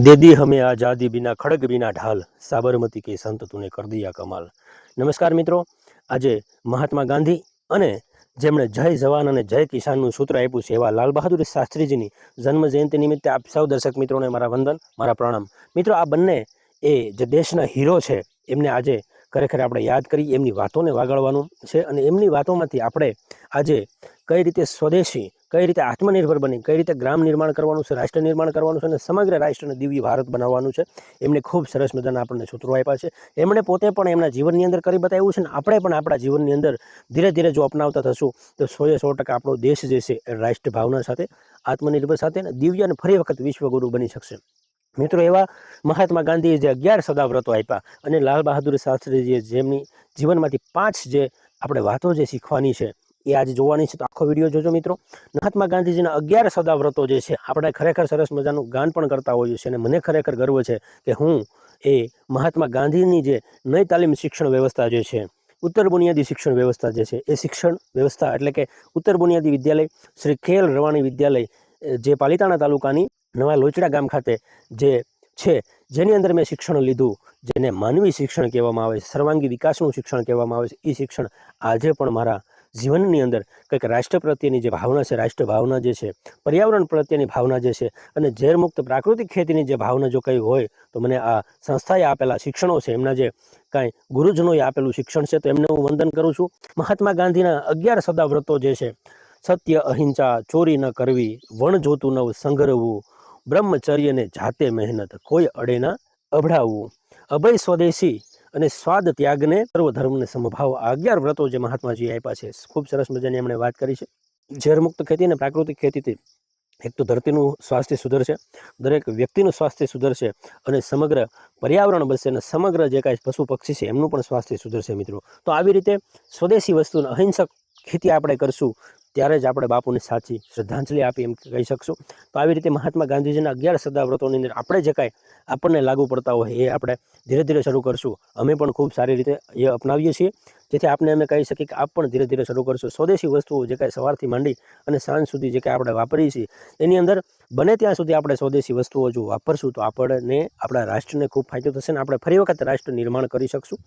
દેદી હમે આઝાદી બિના ખડગ બિના ઢાલ સાબરમતી કે સંત તુને કર દિયા કમાલ નમસ્કાર મિત્રો આજે મહાત્મા ગાંધી અને જેમણે જય જવાન અને જય કિસાનનું સૂત્ર આપ્યું છે એવા લાલ બહાદુર શાસ્ત્રીજીની જન્મજયંતિ નિમિત્તે આપ સૌ દર્શક મિત્રોને મારા વંદન, મારા પ્રણામ. મિત્રો, આ બંને એ જે દેશના હીરો છે, એમને આજે ખરેખર આપણે યાદ કરી, એમની વાતોને વાગાડવાનું છે અને એમની વાતોમાંથી આપણે આજે કઈ રીતે સ્વદેશી કઈ રીતે આત્મનિર્ભર બની કઈ રીતે ગ્રામ નિર્માણ કરવાનું છે, રાષ્ટ્ર નિર્માણ કરવાનું છે અને સમગ્ર રાષ્ટ્રને દિવ્ય ભારત બનાવવાનું છે, એમને ખૂબ સરસ મજાના આપણને સૂત્રો આપ્યા છે. એમણે પોતે પણ એમના જીવનની અંદર કરી બતાવ્યું છે ને આપણે પણ આપણા જીવનની અંદર ધીરે ધીરે જો અપનાવતા થશું, તો સોએ સો ટકા આપણો દેશ જે છે એ રાષ્ટ્ર ભાવના સાથે, આત્મનિર્ભર સાથે અને દિવ્ય અને ફરી વખત વિશ્વગુરુ બની શકશે. મિત્રો, એવા મહાત્મા ગાંધીએ જે અગિયાર સદાવ્રતો આપ્યા અને લાલ બહાદુર શાસ્ત્રીજીએ જેમની જીવનમાંથી પાંચ જે આપણે વાતો જે શીખવાની છે એ આજે જોવાની છે. તો આખો વીડિયો જોજો મિત્રો. મહાત્મા ગાંધીજીના અગિયાર સદાવ્રતો જે છે, આપણે ખરેખર સરસ મજાનું ગાન પણ કરતા હોઈએ છીએ અને મને ખરેખર ગર્વ છે કે હું એ મહાત્મા ગાંધીની જે નઈ તાલીમ શિક્ષણ વ્યવસ્થા જે છે, ઉત્તર બુનિયાદી શિક્ષણ વ્યવસ્થા જે છે, એ શિક્ષણ વ્યવસ્થા એટલે કે ઉત્તર બુનિયાદી વિદ્યાલય, શ્રી ખેલ રવાણી વિદ્યાલય જે પાલિતાણા તાલુકાની નવા લોચડા ગામ ખાતે જે છે, જેની અંદર મેં શિક્ષણ લીધું, જેને માનવી શિક્ષણ કહેવામાં આવે છે, સર્વાંગી વિકાસનું શિક્ષણ કહેવામાં આવે છે. એ શિક્ષણ આજે પણ મારા જીવનની અંદર કંઈક રાષ્ટ્ર પ્રત્યેની જે ભાવના છે, રાષ્ટ્ર ભાવના જે છે, પર્યાવરણ પ્રત્યેની ભાવના જે છે અને ઝેરમુક્ત પ્રાકૃતિક ખેતીની જે ભાવના જો કંઈ હોય તો મને આ સંસ્થાએ આપેલા શિક્ષણો છે, એમના જે કાંઈ ગુરુજનોએ આપેલું શિક્ષણ છે તો એમને હું વંદન કરું છું. મહાત્મા ગાંધીના અગિયાર સદાવ્રતો જે છે, સત્ય, અહિંસા, ચોરી ન કરવી, વણ જોતું નવ સંઘરવું, બ્રહ્મચર્યને જાતે મહેનત, કોઈ અડેના અભડાવવું. અભય સ્વદેશી અને સ્વાદ ત્યાગને સર્વધર્મને સમભાવ આ અગિયાર વ્રતો જે મહાત્માજી આપ્યા છે. ખૂબ સરસ મજાની એમણે વાત કરી છે. ઝેરમુક્ત ખેતી અને પ્રાકૃતિક ખેતીથી એક તો ધરતીનું સ્વાસ્થ્ય સુધરશે, દરેક વ્યક્તિનું સ્વાસ્થ્ય સુધરશે અને સમગ્ર પર્યાવરણ બચશે અને સમગ્ર જે કાંઈ પશુ પક્ષી છે એમનું પણ સ્વાસ્થ્ય સુધરશે મિત્રો. તો આવી રીતે સ્વદેશી વસ્તુને અહિંસક ખેતી આપણે કરશું ત્યારે જ આપણે બાપુને સાચી શ્રદ્ધાંજલિ આપી એમ કહી શકશું. તો આવી રીતે મહાત્મા ગાંધીજીના અગિયાર સદાવ્રતોની અંદર આપણે જે કાંઈ આપણને લાગુ પડતા હોય એ આપણે ધીરે ધીરે શરૂ કરશું. અમે પણ ખૂબ સારી રીતે એ અપનાવીએ છીએ. જેથી આપણે અમે કહી શકીએ કે આપ પણ ધીરે ધીરે શરૂ કરશું. સ્વદેશી વસ્તુઓ જે કાંઈ સવારથી માંડી અને સાંજ સુધી જે કાંઈ આપણે વાપરીએ છીએ, એની અંદર બને ત્યાં સુધી આપણે સ્વદેશી વસ્તુઓ જો વાપરશું તો આપણને આપણા રાષ્ટ્રને ખૂબ ફાયદો થશે અને આપણે ફરી વખત રાષ્ટ્ર નિર્માણ કરી શકશું.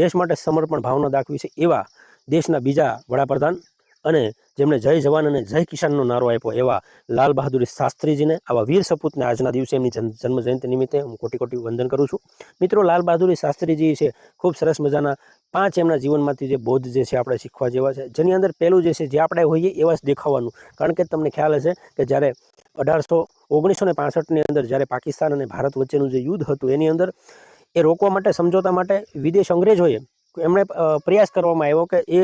દેશ માટે સમર્પણ ભાવના દાખવી છે એવા દેશના બીજા વડાપ્રધાન અને જેમણે જય જવાન અને જય કિસાનનો નારો આપ્યો એવા લાલ બહાદુર શાસ્ત્રીજીને, આવા વીર સપૂતને આજના દિવસે એમની જન્મ જન્મ જયંતિ નિમિત્તે હું કોટી કોટી વંદન કરું છું. મિત્રો, લાલ બહાદુર શાસ્ત્રીજી છે, ખૂબ સરસ મજાના પાંચ એમના જીવનમાંથી જે બોધ જે છે આપણે શીખવા જેવા છે. જેની અંદર પહેલું જે છે, જે આપણે હોઈએ એવા જ દેખાવાનું. કારણ કે તમને ખ્યાલ હશે કે જ્યારે અઢારસો ઓગણીસો ને પાસઠની અંદર જ્યારે પાકિસ્તાન અને ભારત વચ્ચેનું જે યુદ્ધ હતું, એની અંદર એ રોકવા માટે, સમજોતા માટે વિદેશ અંગ્રેજોએ એમણે પ્રયાસ કરવામાં આવ્યો કે એ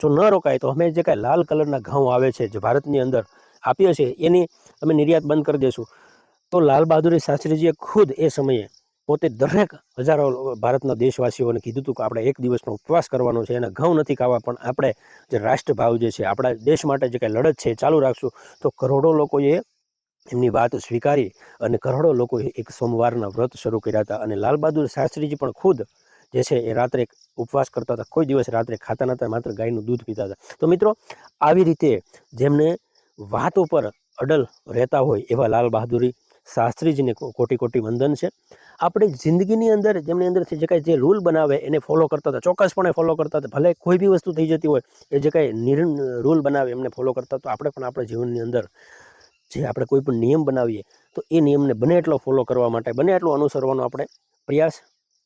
જો ન રોકાય તો અમે જે કાંઈ લાલ કલરના ઘઉં આવે છે જે ભારતની અંદર આપ્યો છે એની અમે નિર્યાત બંધ કરી દઈશું તો લાલ બહાદુરી શાસ્ત્રીજીએ ખુદ એ સમયે પોતે દરેક હજારો ભારતના દેશવાસીઓને કીધું હતું કે આપણે એક દિવસનો ઉપવાસ કરવાનો છે અને ઘઉં નથી ખાવા, પણ આપણે જે રાષ્ટ્રભાવ જે છે, આપણા દેશ માટે જે કાંઈ લડત છે ચાલુ રાખશું. તો કરોડો લોકોએ એમની વાત સ્વીકારી અને કરોડો લોકોએ એક સોમવારના વ્રત શરૂ કર્યા હતા અને લાલ બહાદુર શાસ્ત્રીજી પણ ખુદ જે છે એ રાત્રે ઉપવાસ કરતા હતા. કોઈ દિવસ રાત્રે ખાતા નહોતા, માત્ર ગાયનું દૂધ પીતા હતા. તો મિત્રો, આવી રીતે જેમને વાત ઉપર અડલ રહેતા હોય એવા લાલ બહાદુરી શાસ્ત્રીજીને કોટી કોટી વંદન છે. આપણે જિંદગીની અંદર, જેમની અંદરથી જે કાંઈ જે રૂલ બનાવે એને ફોલો કરતા હતા, ચોક્કસપણે ફોલો કરતા હતા. ભલે કોઈ બી વસ્તુ થઈ જતી હોય, એ જે કાંઈ રૂલ બનાવે એમને ફોલો કરતા તો આપણે પણ આપણા જીવનની અંદર જે આપણે કોઈ પણ નિયમ બનાવીએ, તો એ નિયમને બને એટલો ફોલો કરવા માટે, બને એટલો અનુસરવાનો આપણે પ્રયાસ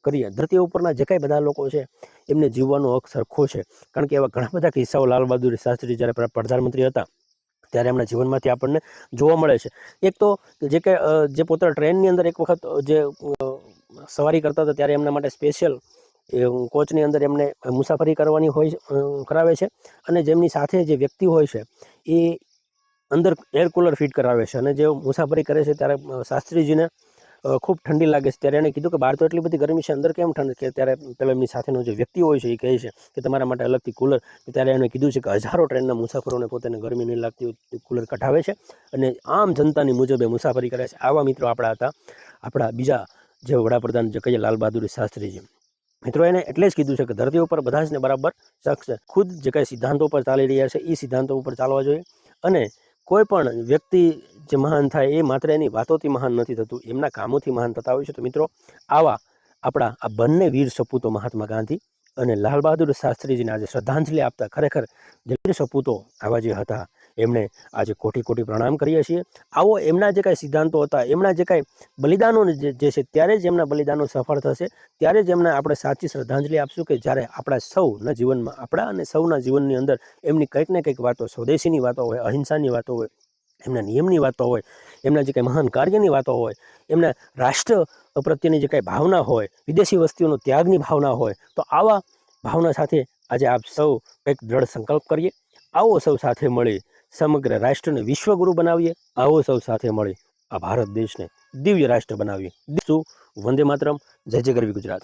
કરીએ. ધરતી ઉપરના જે કાંઈ બધા લોકો છે, એમને જીવવાનો હક સરખો છે. કારણ કે એવા ઘણા બધા કિસ્સાઓ લાલ બહાદુર શાસ્ત્રી જ્યારે પ્ર- પ્રધાનમંત્રી હતા, ત્યારે એમના જીવનમાંથી આપણને જોવા મળે છે. એક તો જે કે જે પોતે ટ્રેનની અંદર એક વખત જે સવારી કરતા હતા, ત્યારે એમના માટે સ્પેશિયલ કોચની અંદર એમને મુસાફરી કરવાની હોય કરાવે છે. અને જેમની સાથે જે વ્યક્તિ હોય છે, એ અંદર એર કુલર ફિટ કરાવે છે. અને જે મુસાફરી કરે છે, ત્યારે શાસ્ત્રીજીને ખૂબ ઠંડી લાગે છે. ત્યારે એણે કીધું કે બહાર તો એટલી બધી ગરમી છે, અંદર કેમ ઠંડ? કે ત્યારે પેલો એમની સાથેનો જે વ્યક્તિ હોય છે, એ કહે છે કે તમારા માટે અલગથી કુલર ત્યારે એણે કીધું છે કે હજારો ટ્રેનના મુસાફરોને પોતાને ગરમી નહીં લાગતી કુલર કઢાવે છે. અને આમ જનતાની મુજબ મુસાફરી કરે છે. આવા મિત્રો આપણા હતા, આપણા બીજા જે વડાપ્રધાન જે કહીએ લાલ બહાદુર શાસ્ત્રીજી. મિત્રો એને એટલે જ કીધું છે કે ધરતી ઉપર બધા જ ને બરાબર શખ્સ ખુદ જે કંઈ સિદ્ધાંતો પર ચાલી રહ્યા છે એ સિદ્ધાંતો ઉપર ચાલવા જોઈએ. અને કોઈ પણ વ્યક્તિ જે મહાન થાય એ માત્ર એની વાતોથી મહાન નથી થતું, એમના કામોથી મહાન થતા હોય છે. તો મિત્રો, આવા આપણા આ બંને વીર સપૂતો મહાત્મા ગાંધી અને લાલ બહાદુર શાસ્ત્રીજીને આજે શ્રદ્ધાંજલિ આપતા ખરેખર જે વીર સપૂતો આવા જે હતા, એમણે આજે કોટી કોટી પ્રણામ કરીએ છીએ. આવો એમના જે કાંઈ સિદ્ધાંતો હતા, એમના જે કાંઈ બલિદાનો જે છે, ત્યારે જ એમના બલિદાનો સફળ થશે, ત્યારે જ એમને આપણે સાચી શ્રદ્ધાંજલિ આપશું કે જ્યારે આપણા સૌના જીવનમાં, આપણા અને સૌના જીવનની અંદર એમની કંઈક ને કંઈક વાતો, સ્વદેશીની વાતો હોય, અહિંસાની વાતો હોય એમના નિયમની વાતો હોય, એમના જે કંઈ મહાન કાર્યની વાતો હોય, એમના રાષ્ટ્ર પ્રત્યેની જે કાંઈ ભાવના હોય, વિદેશી વસ્તીઓનો ત્યાગની ભાવના હોય, તો આવા ભાવના સાથે આજે આપ સૌ કંઈક દ્રઢ સંકલ્પ કરીએ. આવો સૌ સાથે મળી સમગ્ર રાષ્ટ્રને વિશ્વગુરુ બનાવીએ. આવો સૌ સાથે મળી આ ભારત દેશને દિવ્ય રાષ્ટ્ર બનાવીએ. શું? વંદે માતરમ. જય જય ગરવી ગુજરાત.